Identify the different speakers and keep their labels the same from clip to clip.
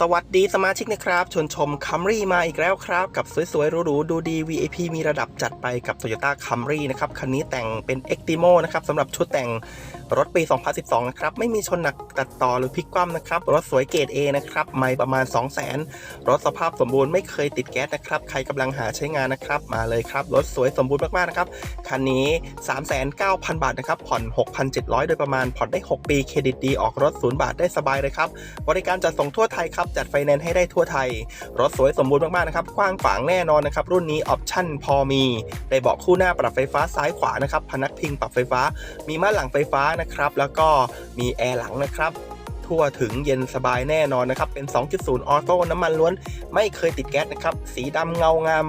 Speaker 1: สวัสดีสมาชิกนะครับ ชวนชมคัมรี่มาอีกแล้วครับ กับสวยๆหรูๆดูดี VIP มีระดับจัดไปกับ Toyota Camry นะครับ คันนี้แต่งเป็น e x t i m o นะครับสำหรับชุดแต่งรถปี 2012 นะครับ ไม่มีชนหนักตัดต่อหรือพลิกคว่ำนะครับ รถสวยเกรด A นะครับ ไม่ประมาณ 200,000 รถสภาพสมบูรณ์ไม่เคยติดแก๊สนะครับ ใครกำลังหาใช้งานนะครับ มาเลยครับ รถสวยสมบูรณ์มากๆนะครับ คันนี้ 39,000บาทนะครับ ผ่อน 6,700 โดยประมาณ ผ่อนได้ 6 ปี เครดิตดี ออกรถ 0 บาทได้สบายเลยครับ บริการจัดส่งทั่วไทยครับจัดไฟแนนซ์ให้ได้ทั่วไทย รถสวยสมบูรณ์มากๆนะครับกว้างขวางแน่นอนนะครับรุ่นนี้ออปชั่นพอมีได้เบาะคู่หน้าปรับไฟฟ้าซ้ายขวานะครับพนักพิงปรับไฟฟ้า มีม่านหลังไฟฟ้านะครับแล้วก็มีแอร์หลังนะครับทั่วถึงเย็นสบายแน่นอนนะครับ เป็น 2.0 ออโต้น้ำมันล้วน ไม่เคยติดแก๊สนะครับ สีดำเงางาม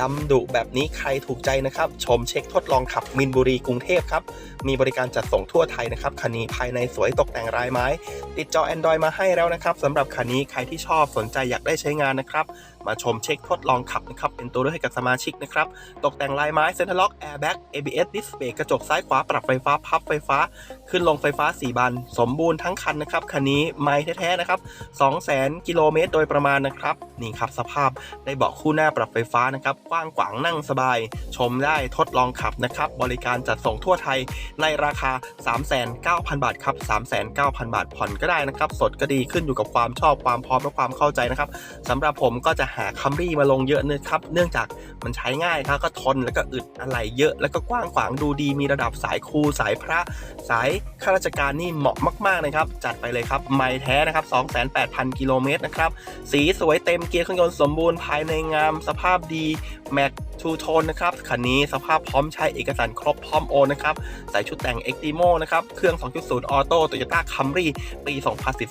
Speaker 1: ดำดุแบบนี้ใครถูกใจนะครับ ชมเช็คทดลองขับมินบุรีกรุงเทพครับ มีบริการจัดส่งทั่วไทยนะครับ คันนี้ภายในสวยตกแต่งลายไม้ ติดจอ Android มาให้แล้วนะครับสำหรับคันนี้ใครที่ชอบสนใจอยากได้ใช้งานนะครับ มาชมเช็คทดลองขับนะครับ เป็นตัวเลือกให้กับสมาชิกนะครับ ตกแต่งลายไม้เซ็นทรัลล็อกแอร์แบ็ก ABS ดิสเบรกกระจกซ้ายขวาปรับไฟฟ้าพับไฟฟ้า ขึ้นลงไฟฟ้า 4บานสมบูรณ์ทั้งคันนะครับคันนี้ไม่แท้ๆนะครับ200,000กิโลเมตรโดยประมาณนะครับนี่ครับสภาพได้เบาะคู่หน้าปรับไฟฟ้านะครับกว้างขวางนั่งสบาย ชมได้ทดลองขับนะครับ บริการจัดส่งทั่วไทยในราคา 39,000 บาทครับ 39,000 บาทผ่อนก็ได้นะครับ สดก็ดีขึ้นอยู่กับความชอบความพร้อมและความเข้าใจนะครับสำหรับผมก็จะหาคัมรี่มาลงเยอะนะครับ เนื่องจากมันใช้ง่ายครับก็ทนแล้วก็อึดอะไรเยอะ แล้วก็กว้างขวางดูดีมีระดับสายครูสายพระ สายข้าราชการนี่เหมาะมากๆนะครับ จัดไปเลยครับไม่แท้นะครับ 28,000กิโลเมตรนะครับ สีสวยเต็มเกียร์เครื่องยนต์สมบูรณ์ภายในงามสภาพดีแม็กทูโทนนะครับคันนี้สภาพพร้อมใช้เอกสารครบพร้อมโอนนะครับใส่ชุดแต่ง e x t i m o นะครับเครื่อง 2.0 ออโต้ Toyota Camry ปี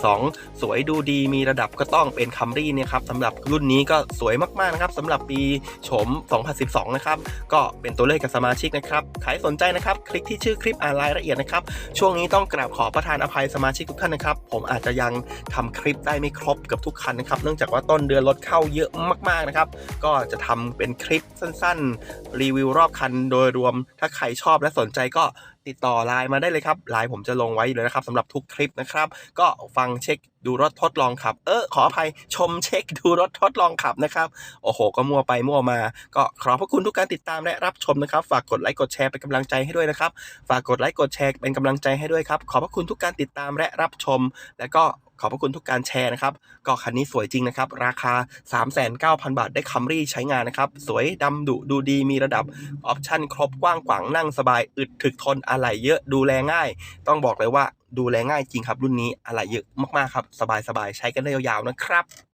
Speaker 1: 2012 สวยดูดีมีระดับก็ต้องเป็น Camry เนี่ยครับสำหรับรุ่นนี้ก็สวยมากๆนะครับสำหรับปีโฉม 2012 นะครับ ก็เป็นตัวเลขกับสมาชิกนะครับใครสนใจนะครับ คลิกที่ชื่อคลิปอ่านรายละเอียดนะครับ ช่วงนี้ต้องกราบขอประทานอภัยสมาชิกทุกท่านนะครับ ผมอาจจะยังทำคลิปได้ไม่ครบเกับทุกคันนะครับ เนื่องจากว่าต้นเดือนรถเข้าเยอะมากๆนะครับ ก็จะทำเป็นคลิปสั้นๆ รีวิวรอบคันโดยรวม ถ้าใครชอบและสนใจก็ติดต่อไลน์มาได้เลยครับไลน์ผมจะลงไว้เลยนะครับสำหรับทุกคลิปนะครับ ก็ฟังเช็คดูรถทดลองขับ เออขออภัยชมเช็คดูรถทดลองขับนะครับ โอ้โห ก็มั่วไปมั่วมา ก็ขอบพระคุณทุกการติดตามและรับชมนะครับ ฝากกดไลค์กดแชร์เป็นกำลังใจให้ด้วยนะครับ ฝากกดไลค์กดแชร์เป็นกำลังใจให้ด้วยครับ ขอบพระคุณทุกการติดตามและรับชม แล้วก็ ขอบพระคุณทุกการแชร์นะครับก็คันนี้สวยจริงนะครับ ราคา 39,000 บาทได้คัมรี่ใช้งานนะครับ สวยดำดุดูดีมีระดับออปชั่นครบกว้างขวางนั่งสบาย อึดถึกทนอะไหล่เยอะดูแลง่าย ต้องบอกเลยว่าดูแลง่ายจริงครับ รุ่นนี้อะไหล่เยอะมากๆครับ สบายๆใช้กันได้ยาวๆนะครับ